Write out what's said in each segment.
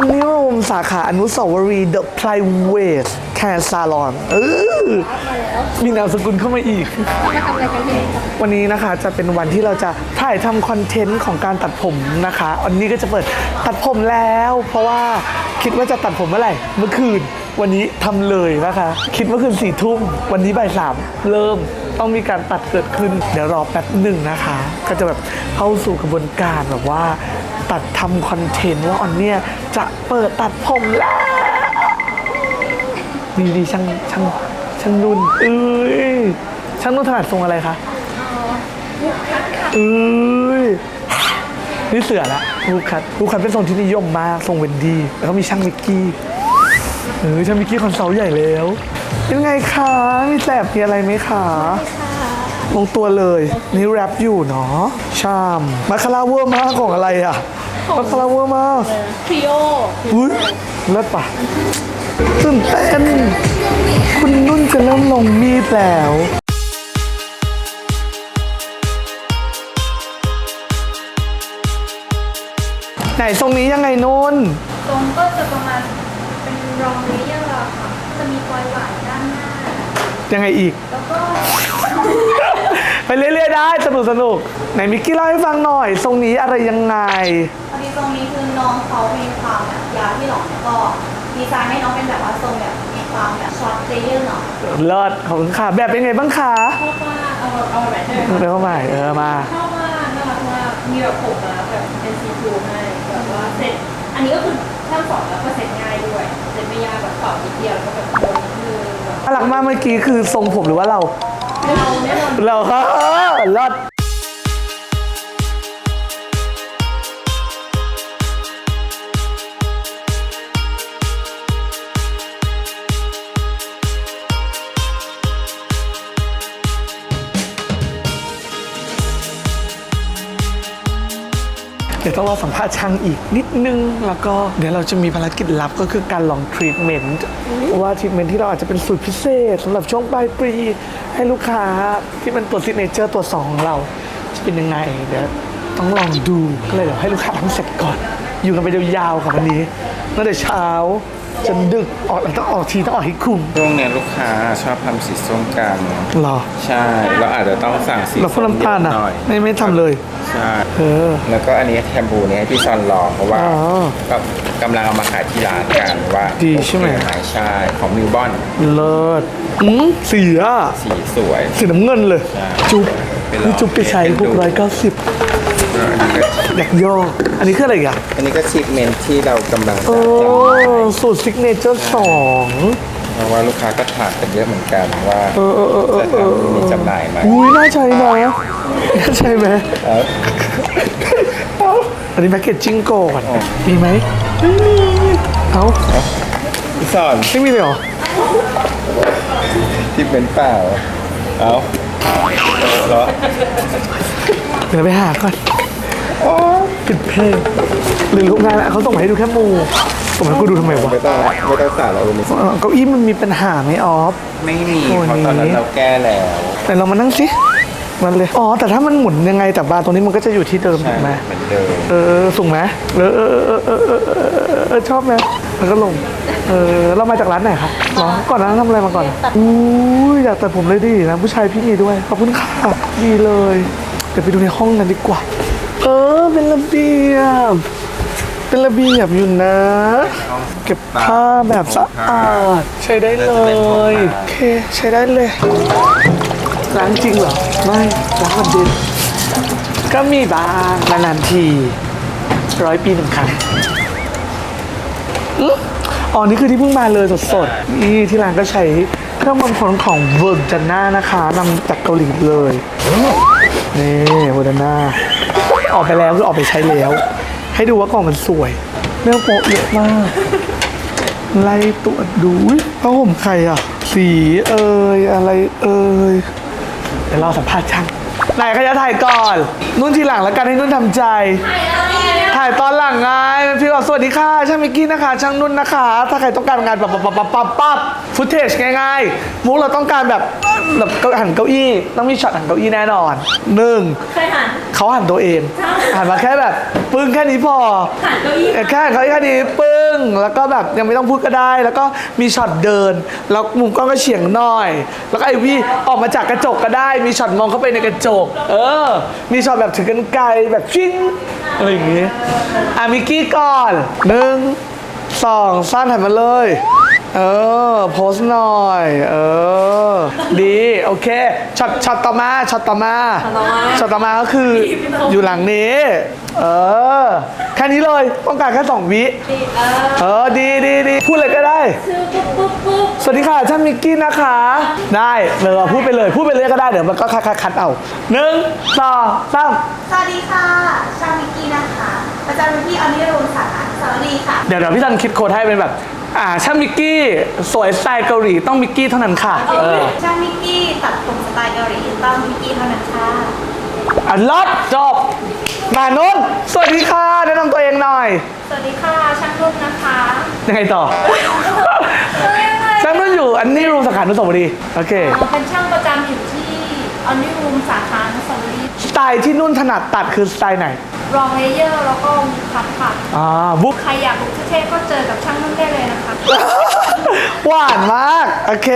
อันนี้รวมสาขาอนุสาวรีย์ The Private Care Salon เออมีนามสกุลเข้ามาอีก วันนี้นะคะจะเป็นวันที่เราจะถ่ายทำคอนเทนต์ของการตัดผมนะคะวันนี้ก็จะเปิดตัดผมแล้ว เพราะว่าคิดว่าจะตัดผมเมื่อไหร่เมื่อคืนวันนี้ทำเลยนะคะ คิดเมื่อคืนสี่ทุ่มวันนี้บ่ายสามเริ่มต้องมีการตัดเกิดขึ้น เดี๋ยวรอแป๊บหนึ่งนะคะ ก็จะแบบเข้าสู่กระบวนการแบบว่า ตัดทำคอนเทนต์ว่าออนเนี่ยจะเปิดตัดผมแล้ว ดีดีช่างช่างช่างนุ่นเอ้ยช่างนุ่นถนัดทรงอะไรคะเอ้ยนี่เสือละลูกคัดลูกคัดเป็นทรงที่นิยมมากทรงเวนดี้แล้วก็มีช่างมิกกี้เออช่างมิกกี้คอนเซิลท์ใหญ่แล้วยังไงคะมีแสบมีอะไรไหมคะลงตัวเลยนี่แรปอยู่เนาะชามมาคาราเวอร์มากของอะไรอะมาคาราเวอร์มาก ทริโอ อุ้ยเลิศปะ ตื่นเต้นคุณนุ่นจะเริ่มลงมีดแล้วไหนทรงนี้ยังไงนุ่น ตรงก็จะประมาณเป็นรองเลเยอร์อะค่ะ จะมีปลอยหวานด้านหน้า ยังไงอีก แล้วก็ ไปเรื่อยๆได้ สนุกสนุกไหนมิกกี้เล่าให้ฟังหน่อย ทรงนี้อะไรยังไง พอดีตรงนี้คือน้องเขามีความแบบยาวที่หลอกแล้วก็ ดีไซน์ให้น้องเป็นแบบว่าทรงแบบมีความแบบช็อตเลเยอร์หน่อยเลิศขอบคุณค่ะ แบบเป็นไงบ้างคะชอบมากเอาเอาแบบไหนเลยเดี๋ยวเข้ามาเออมาชอบมากน่ารักมากมีแบบผมนะแบบเป็นซีทูให้แบบว่าเสร็จอันนี้ก็คือถ้าสอนแล้วก็เสร็จง่ายด้วยเสร็จไม่ยากแบบเป่านิดเดียวแล้วก็แบบโดนนิดนึงแบบน่ารักมากเมื่อกี้คือทรงผมหรือว่าเรา เราแน่นอน เราก็เออเลิศ เดี๋ยวต้องรอสัมภาษณ์ช่างอีกนิดนึง แล้วก็เดี๋ยวเราจะมีภารกิจลับก็คือการลองทรีทเมนต์ว่าทรีทเมนต์ที่เราอาจจะเป็นสูตรพิเศษสำหรับช่วงปลายปีให้ลูกค้าที่มันตัวซิกเนเจอร์ตัวสองของเราจะเป็นยังไงเดี๋ยวต้องลองดูก็เลยเดี๋ยวให้ลูกค้าทำเสร็จก่อน อยู่กันไปยาวๆกับวันนี้ตั้งแต่เช้า จนดึกออกต้องออกทีต้องออกให้คุ้มช่วงเนี้ยลูกค้าชอบทำสีส้มกัน เหรอใช่เราอาจจะต้องสั่งสีเราพูดน้ำตาลอะเยหน่อยไม่ไม่ทำเลย ใช่เออ แล้วก็อันนี้แคมบูเนี่ยให้พี่ซอนลองเพราะว่าอ๋อก็กำลังเอามาขายที่ร้านกันว่าดีใช่ไหม โอเคใช่ของมิวบอนเลิศอืมสีอะสีสวย สีน้ำเงินเลย ใช่จุ๊บไปลองนี่จุ๊บไปใช้เทสหดูกร้อยเก้าสิบอั นนี้ก็อยากย่ออันนี้คืออะไรอีกอะ อันนี้ก็ชิปเมนที่เรากำลังจะโอ้ จำหน่ายสูตรซิกเนเจอร์สอง เพราะว่าลูกค้าก็ถามกันเยอะเหมือนกันว่าเออเออเออเออ จะทำมีจำหน่ายไหมอุ้ยน่าใช้นะน่าใช้ไหมเอออันนี้แพ็กเกจจิ้งก่อนอ๋อ มีไหมไม่มีเอ้าพี่ซอนไม่มีเลยเหรอ ชิปเมนเปล่าเอาเหรอเดี๋ยวไปหาก่อน ปิดเพลงหรือรูปงานอะเขาส่งมาให้ดูแค่มูส่งมาให้กูดูทำไมวะไม่ต้องไม่ต้องสาเราไม่เออเก้าอี้มันมีปัญหาไหมออฟ ไม่มีโอ้เพราะตอนนั้นนี้เราแก้แล้ว แต่เรามานั่งสิมันเลย อ๋อ แต่ถ้ามันหมุนยังไงแต่บาร์ตรงนี้มันก็จะอยู่ที่เดิมใช่ถูกไหมเหมือนเดิมเออสูงไหมเออเออเออเออเออเออเออชอบไหมแล้วก็ลง เออเรามาจากร้านไหนคะเหรอก่อนหนานั้นทำอะไรมาก่อนอะอุ้ยอยากตัดผมเลยดินะ ผู้ชายพี่มีด้วย ขอบคุณค่ะดีเลย เดี๋ยวไปดูในห้องกันดีกว่าเออเป็นระเบียบ เป็นระเบียบอยู่นะ เก็บผ้าแบบสะอาดใช้ได้เลยโอเคใช้ได้เลยล้างจริงเหรอ ไม่ล้างวันเดียวก็มีบ้างนานๆทีร้อยปีหนึ่งครั้งอ๋อ นี่คือที่เพิ่งมาเลยสดๆนี่ที่ร้านก็ใช้เครื่องบำรุงของเวอร์จาน่านะคะนำจากเกาหลีเลย นี่ ออกไปแล้วคือออกไปใช้แล้ว ให้ดูว่ากล่องมันสวย เนื้อโปะเยอะมาก ไล่ตรวจดูผ้าห่มใครอะ สีเอ่ยอะไรเอ่ยเดี๋ยวเราสัมภาษณ์ช่างไหนขยะถ่ายก่อน นุ่นทีหลังแล้วกันให้นุ่นทำใจ ถ่าย ตอนหลังไงเป็นพี่บอกสวัสดีค่ะช่างมิกกี้นะคะ ช่างนุ่นนะคะ ถ้าใครต้องการงานปับปับปับปับปับปับฟุตเทจง่ายๆมุกเราต้องการแบบแบบเก้าหันเก้าอี้ต้องมีช็อตหันเก้าอี้แน่นอนหนึ่งเคยหัน เขาหันตัวเองใช่ หันมาแค่แบบปึ้งแค่นี้พอ หันเก้าอี้แค่หันเขาแค่นี้ปึ้ง แล้วก็แบบยังไม่ต้องพูดก็ได้ แล้วก็มีช็อตเดิน แล้วมุมกล้องก็เฉียงหน่อย แล้วก็ไอวี่ออกมาจากกระจกก็ได้ มีช็อตมองเข้าไปในกระจก เออ มีช็อตแบบถือกันไกลแบบชิงอะไรอย่างงี้อะมิกกี้ก่อนหนึ่งสองสั้นหันมาเลย เออ โพสหน่อย เออ ดี โอเคช็อตช็อตต่อมาช็อตต่อมาช็อตต่อมาก็คืออยู่หลังนี้ เออ แค่นี้เลย ต้องการแค่สองวิ เออเออดีดีดีพูดเลยก็ได้ชื่อปุ๊บปุ๊บปุ๊บสวัสดีค่ะท่านมิกกี้นะคะ ได้เลยพูดไปเลย พูดไปเลยก็ได้ เดี๋ยวมันก็คัดคัดคัดเอาหนึ่งสองสามสวัสดีค่ะชางมิกกี้นะคะ ประจำอยู่ที่อนิรุณสาขาสารดีค่ะ เดี๋ยวเดี๋ยวพี่ตันคิดโค้ดให้เป็นแบบ อ่าช่างมิกกี้ สวยสไตล์เกาหลีต้องมิกกี้เท่านั้นค่ะเออชางมิกกี้ตัดผมสไตล์เกาหลีต้องมิกกี้เท่านั้นค่ะอันลดจบมานุ่นสวัสดีค่ะแนะนำตัวเองหน่อย สวัสดีค่ะช่างรูปนะคะยังไงต่อ ช่างนุ่นอยู่อันนี้รูมสาขานุสาวรีย์โอเคเอ่อเป็นช่างประจำอยู่ที่ ออนิรูมสาขานุสาวรีย์สไตล์ที่นุ่นถนัดตัดคือสไตล์ไหน รองเลเยอร์แล้วก็มีคัดค่ะ อ่าบุ๊กใครอยากลุกเท่ๆก็เจอกับช่างนุ่นได้เลยนะคะ หวานมาก โอเค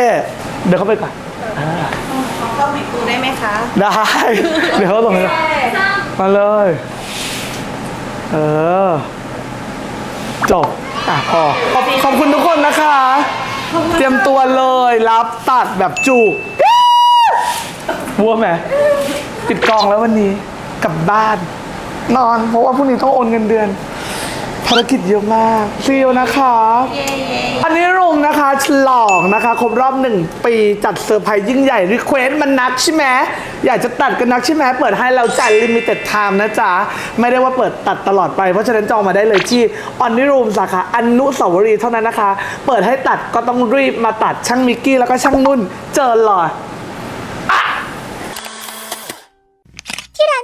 เดี๋ยวเข้าไปก่อนต้องบิดดูได้ไหมคะได้ เดี๋ยวเขาส่งเลยมาเลย เออ จบ อะพอขอบขอบคุณทุกคนนะคะ เตรียมตัวเลยรับตัดแบบจุก วัวไหมปิดกองแล้ววันนี้กลับบ้าน นอน เพราะว่าพรุ่งนี้ต้องโอนเงินเดือน ภารกิจเยอะมากซีลนะคะอันนี้รุมนะคะฉลองนะคะ ครบรอบหนึ่งปีจัดเซอร์ไพรส์ยิ่งใหญ่รีเควสมันนักใช่ไหมอยากจะตัดกันนักใช่ไหมเปิดให้เราจ่ายลิมิเต็ดไทม์นะจ๊ะ ไม่ได้ว่าเปิดตัดตลอดไป เพราะฉะนั้นจองมาได้เลยที่ออนนิรูมสาขาอนุสาวรีย์เท่านั้นนะคะ เปิดให้ตัดก็ต้องรีบมาตัดช่างมิกกี้แล้วก็ช่างนุ่น เจอเลย ที่ร้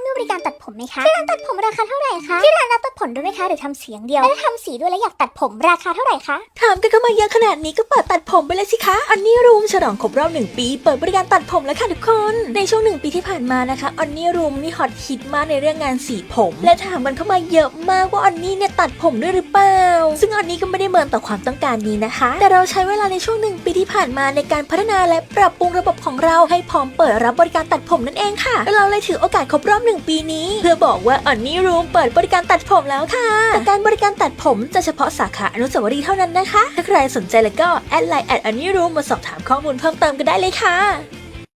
านมีบริการตัดผมไหมคะที่ร้านตัดผมราคาเท่าไหร่คะที่ร้านรับตัดผมด้วยไหมคะหรือทำเสียงเดียวแล้วถ้าทำสีด้วยแล้วอยากตัดผมราคาเท่าไหร่คะถามกันเข้ามาเยอะขนาดนี้ก็เปิดตัดผมไปเลยสิคะอันนี้รูมฉลองครบรอบหนึ่งปี เปิดบริการตัดผมแล้วค่ะทุกคนในช่วงหนึ่งปีที่ผ่านมานะคะอันนี้รูมนี่ฮอตฮิตมากในเรื่องงานสีผม และถามกันเข้ามาเยอะมากว่าอันนี้เนี่ยตัดผมด้วยหรือเปล่า ซึ่งอันนี้ก็ไม่ได้เมินต่อความต้องการนี้นะคะ แต่เราใช้เวลาในช่วงหนึ่งปีที่ผ่านมาในการพัฒนาและปรับปรุงระบบของเราให้พร้อมเปิดรับบริการตัดผมนั่นเองค่ะและเราเลยถือโอกาสครบรอบหนึ่งปีนี้ เพื่อบอกว่าอันนี้รูมเปิดบริการตัดผมแล้วค่ะ แต่การบริการตัดผมจะเฉพาะสาขาอนุสาวรีย์เท่านั้นนะคะ ถ้าใครสนใจแล้วก็แอดไลน์แอดอันนี้รูมมาสอบถามข้อมูลเพิ่มเติมกันได้เลยค่ะ